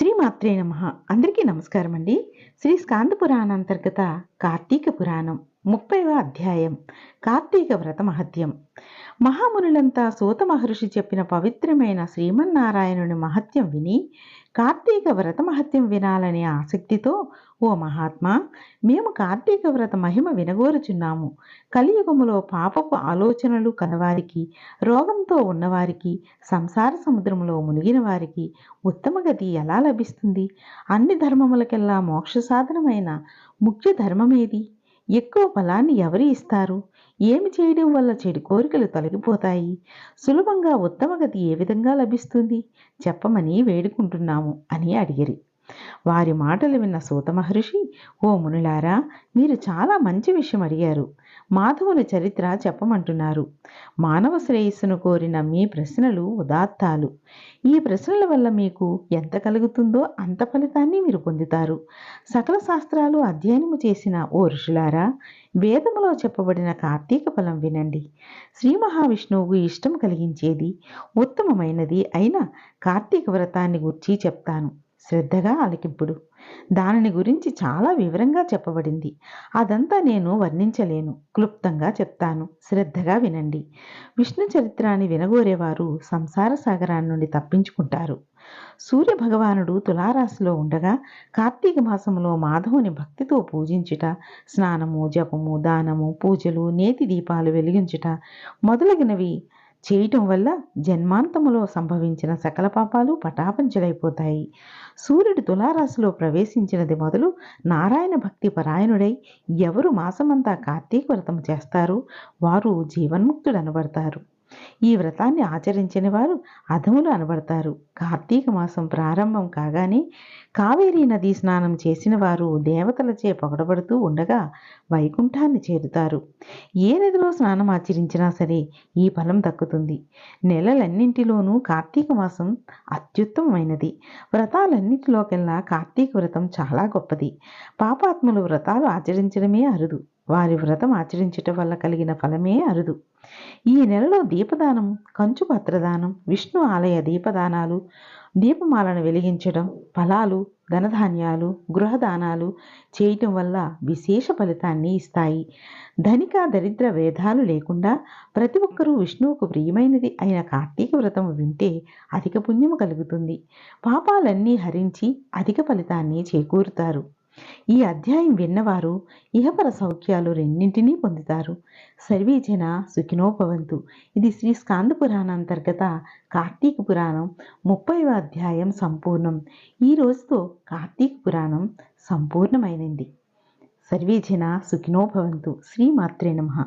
శ్రీమాత్రే నమ. అందరికీ నమస్కారం అండి శ్రీ స్కాంద పురాణ అంతర్గత కార్తీక పురాణం. ముప్పైవ అధ్యాయం. కార్తీక వ్రత మహత్యం. మహామునులంతా సూత మహర్షి చెప్పిన పవిత్రమైన శ్రీమన్నారాయణుని మహత్యం విని కార్తీక వ్రత మహత్యం వినాలనే ఆసక్తితో ఓ మహాత్మా మేము కార్తీక వ్రత మహిమ వినగోరుచున్నాము. కలియుగములో పాపపు ఆలోచనలు కలవారికి రోగంతో ఉన్నవారికి సంసార సముద్రంలో మునిగిన వారికి ఉత్తమ గతి ఎలా లభిస్తుంది? అన్ని ధర్మములకెల్లా మోక్ష సాధనమైన ముఖ్య ధర్మమేది? ఎక్కువ ఫలాన్ని ఎవరు ఇస్తారు? ఏమి చేయడం వల్ల చెడు కోరికలు తొలగిపోతాయి? సులభంగా ఉత్తమ గతి ఏ విధంగా లభిస్తుంది? చెప్పమని వేడుకుంటున్నాము అని అడిగిరి. వారి మాటలు విన్న సూత మహర్షి ఓ మునులారా మీరు చాలా మంచి విషయం అడిగారు. మాధవుని చరిత్ర చెప్పమంటున్నారు. మానవ శ్రేయస్సును కోరిన మీ ప్రశ్నలు ఉదాత్తాలు. ఈ ప్రశ్నల వల్ల మీకు ఎంత కలుగుతుందో అంత ఫలితాన్ని మీరు పొందుతారు. సకల శాస్త్రాలు అధ్యయనము చేసిన ఓ ఋషులారా వేదములో చెప్పబడిన కార్తీక ఫలం వినండి. శ్రీ మహావిష్ణువుకు ఇష్టం కలిగించేది ఉత్తమమైనది అయిన కార్తీక వ్రతాన్ని గుర్చి చెప్తాను. శ్రద్ధగా ఆలకింపుడు. దానిని గురించి చాలా వివరంగా చెప్పబడింది. అదంతా నేను వర్ణించలేను. క్లుప్తంగా చెప్తాను. శ్రద్ధగా వినండి. విష్ణు చరిత్రాన్ని వినగోరేవారు సంసార సాగరాన్ని నుండి తప్పించుకుంటారు. సూర్య భగవానుడు తులారాశిలో ఉండగా కార్తీక మాసంలో మాధవుని భక్తితో పూజించుట స్నానము జపము దానము పూజలు నేతి దీపాలు వెలిగించుట మొదలగినవి చేయటం వల్ల జన్మాంతములో సంభవించిన సకల పాపాలు పటాపంచలైపోతాయి. సూర్యుడు తులారాశిలో ప్రవేశించినది మొదలు నారాయణ భక్తి పరాయణుడై ఎవరు మాసమంతా కార్తీక వ్రతం చేస్తారు? వారు జీవన్ముక్తుడనబడతారు. ఈ వ్రతాన్ని ఆచరించని వారు అధములు అనబడతారు. కార్తీక మాసం ప్రారంభం కాగానే కావేరీ నదీ స్నానం చేసిన వారు దేవతలచే పొగడబడుతూ ఉండగా వైకుంఠాన్ని చేరుతారు. ఏ నదిలో స్నానం ఆచరించినా సరే ఈ ఫలం దక్కుతుంది. నెలలన్నింటిలోనూ కార్తీక మాసం అత్యుత్తమమైనది. వ్రతాలన్నింటిలోకెల్లా కార్తీక వ్రతం చాలా గొప్పది. పాపాత్ములు వ్రతాలు ఆచరించడమే అరుదు. వారి వ్రతం ఆచరించటం వల్ల కలిగిన ఫలమే అరుదు. ఈ నెలలో దీపదానం కంచు పత్రదానం విష్ణు ఆలయ దీపదానాలు దీపమాలను వెలిగించడం ఫలాలు ధనధాన్యాలు గృహదానాలు చేయటం వల్ల విశేష ఫలితాన్ని ఇస్తాయి. ధనిక దరిద్ర భేదాలు లేకుండా ప్రతి ఒక్కరూ విష్ణువుకు ప్రియమైనది అయిన కార్తీక వ్రతం వింటే అధిక పుణ్యము కలుగుతుంది. పాపాలన్నీ హరించి అధిక ఫలితాన్ని చేకూరుతారు. ఈ అధ్యాయం విన్నవారు ఇహపర సౌఖ్యాలు రెండింటినీ పొందుతారు. సర్వీజన సుఖినోపవంతు ఇది శ్రీ స్కాంద పురాణ అంతర్గత కార్తీక పురాణం ముప్పైవ అధ్యాయం సంపూర్ణం. ఈ రోజుతో కార్తీక పురాణం సంపూర్ణమైనది సర్వీజన సుఖినోభవంతు. శ్రీమాత్రే నమః.